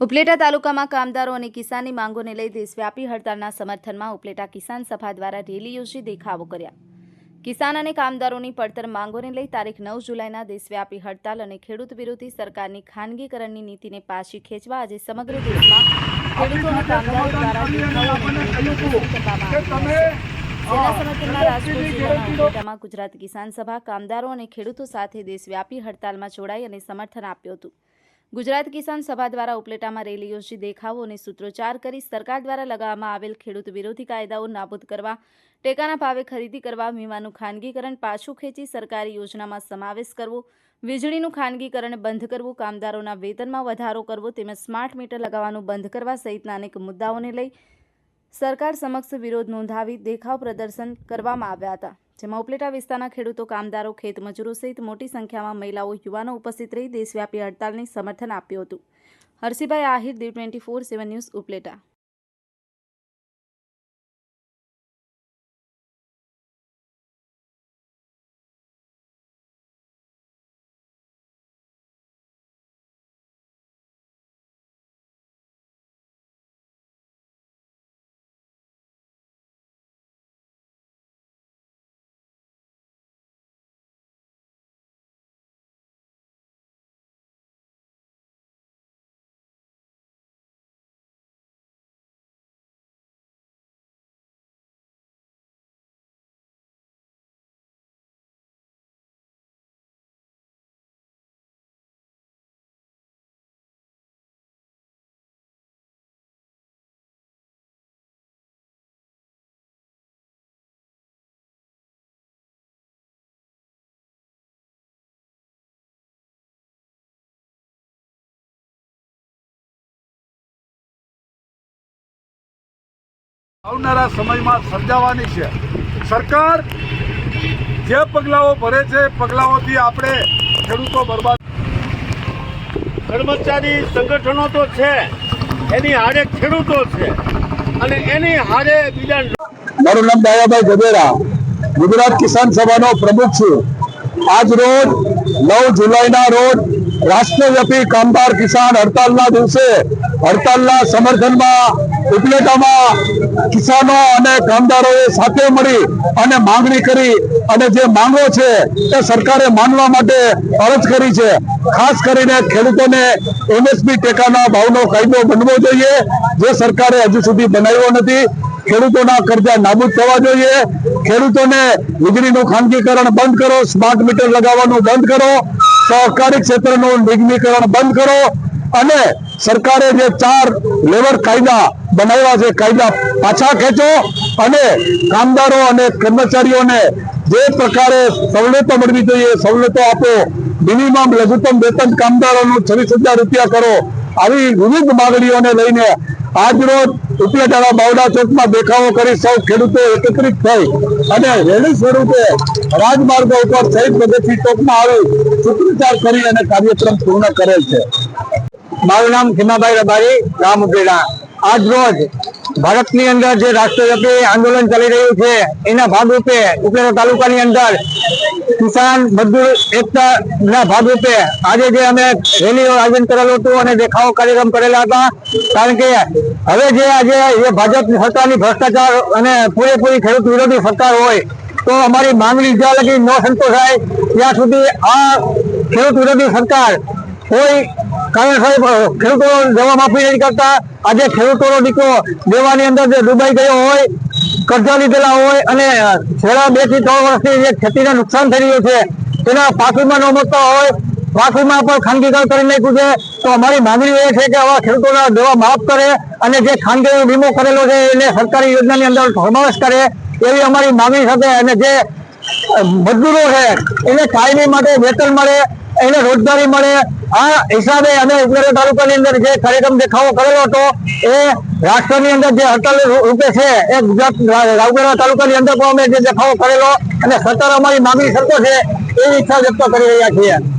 ઉપલેટા તાલુકામાં કામદારો અને કિસાનની માંગોને લઈ દેશવ્યાપી હડતાળના સમર્થનમાં ઉપલેટા કિસાન સભા દ્વારા રેલી યોજી દેખાવો કર્યા. કિસાન અને કામદારોની પડતર માંગોને લઈ તારીખ નવ જુલાઈના દેશવ્યાપી હડતાલ અને ખેડૂત વિરોધી સરકારની ખાનગીકરણની નીતિને પાછી ખેંચવા આજે સમગ્ર દેશમાં ગુજરાત કિસાન સભા કામદારો અને ખેડૂતો સાથે દેશવ્યાપી હડતાલમાં જોડાઈ અને સમર્થન આપ્યું હતું. ગુજરાત કિસાન સભા દ્વારા ઉપલેટામાં રેલી યોજી દેખાવો અને સૂત્રોચ્ચાર કરી સરકાર દ્વારા લગાવવામાં આવેલ ખેડૂત વિરોધી કાયદાઓ નાબૂદ કરવા, ટેકાના ભાવે ખરીદી કરવા, વીમાનું ખાનગીકરણ પાછું ખેંચી સરકારી યોજનામાં સમાવેશ કરવો, વીજળીનું ખાનગીકરણ બંધ કરવું, કામદારોના વેતનમાં વધારો કરવો તેમજ સ્માર્ટ મીટર લગાવવાનું બંધ કરવા સહિતના અનેક મુદ્દાઓને લઈ સરકાર સમક્ષ વિરોધ નોંધાવી દેખાવ પ્રદર્શન કરવામાં આવ્યા હતા. જેમાં ઉપલેટા વિસ્તારના ખેડૂતો, કામદારો ખેતમજૂરો સહિત મોટી સંખ્યામાં મહિલાઓ, યુવાનો ઉપસ્થિત રહી દેશવ્યાપી હડતાલને સમર્થન આપ્યું હતું. Harshibhai Ahir Diu twenty four seven news, Upleta. આવનારા સમયમાં સર્જાવાની છે. સરકાર જે પગલાઓ ભરે છે પગલાઓથી આપણે ખેડૂતો બરબાદ. કર્મચારી સંગઠનો તો છે, એની હારે ખેડૂતો છે, અને એની હારે બીજા મારું નામ દાયાભાઈ ગજેરા ગુજરાત કિસાન સભાનો પ્રમુખ છું. આજ રોજ નવ જુલાઈના રોજ રાષ્ટ્રવ્યાપી કામદાર કિસાન હડતાલના દિવસે હડતાલના સમર્થનમાં, ઉપલેટામાં કિસાનો અને કામદારોએ સાથે મળી અને માંગણી કરી અને જે માંગો છે તે સરકારે માનવા માટે અરજ કરી છે. ખાસ કરીને ખેડૂતોને એમએસપી ટેકાના ભાવનો કાયદો બનવો જોઈએ, જે સરકારે હજુ સુધી બનાવ્યો નથી. ખેડૂતોના કરજા નાબૂદ થવા જોઈએ. ખેડૂતોને વીજળીનું ખાનગીકરણ બંધ કરો, સ્માર્ટ મીટર લગાવવાનું બંધ કરો સહકારી ક્ષેત્રનું નિગમીકરણ બંધ કરો અને સરકારે જે ચાર લેબર કાયદા બનાવ્યા છે, કાયદા પાછા ખેંચો અને કામદારો અને કર્મચારીઓને જે પ્રકારે સવલતો મળવી જોઈએ, સવલતો આપો. મિનિમમ લઘુત્તમ વેતન કામદારોનું છવ્વીસ રૂપિયા કરો. આવી વિવિધ માંગણીઓને લઈને આજરોજ ઉપલેટાના બાવડા ચોકમાં દેખાવો કરી સૌ ખેડૂતો એકત્રિત થઈ અને રેલી સ્વરૂપે રાજમાર્ગો ઉપર સહિત ભગતસિંહ ચોકમાં આવી સૂત્રોચ્ચાર કરી અને કાર્યક્રમ પૂર્ણ કરેલ છે. મારું નામ ખીમાભાઈ રબારી, ગામ ઉપલેટા આજ રોજ ભારતની અંદર જે રાષ્ટ્રવ્યાપી આંદોલન ચાલી રહ્યું છે, એના ભાગરૂપે ઉપલેટા તાલુકાની અંદર કિસાન મજદૂર એકતા ના ભાગરૂપે આજે જે અમે રેલીઓ આયોજન કરેલું હતું અને દેખાવો કાર્યક્રમ કરેલા હતા, કારણ કે હવે જે આજે એ ભાજપ સરકારની ભ્રષ્ટાચાર અને પૂરેપૂરી ખેડૂત વિરોધી સરકાર હોય, તો અમારી માંગણી જ્યાં લગી ન સંતોષાય, ત્યાં સુધી આ ખેડૂત વિરોધી સરકાર કોઈ કારણસર ખેડૂતો દવા માફી નથી કરતા આજે ખેડૂતોનો દીકરો દેવાની અંદર જે ડૂબાઈ ગયો હોય, કરજા લીધેલા હોય અને છેલ્લા બે ત્રણ વર્ષથી જે ખેતીને નુકસાન થઈ છે, તેના પાકીમાં ન મળતા હોય, પાકીમાં પણ ખાનગીકરણ કરી નાખ્યું છે. તો અમારી માંગણી એ છે કે આવા ખેડૂતોના દેવા માફ કરે અને જે ખાનગી વીમો કરેલો છે, એને સરકારી યોજનાની અંદર સમાવેશ કરે એવી અમારી માંગણી સાથે અને જે મજદૂરો છે, એને કાયમી માટે વેતન મળે, એને રોજગારી મળે આ હિસાબે અમે ઉપલેટા તાલુકાની અંદર જે કાર્યક્રમ દેખાવો કરેલો હતો, એ રાષ્ટ્રની અંદર જે અટલ રૂપે છે, એ ગુજરાત રાવગઢા તાલુકાની અંદર પણ અમે જે દેખાવો કરેલો અને સરકાર અમારી માંગણી સરકો છે, એવી ઈચ્છા વ્યક્ત કરી રહ્યા છીએ.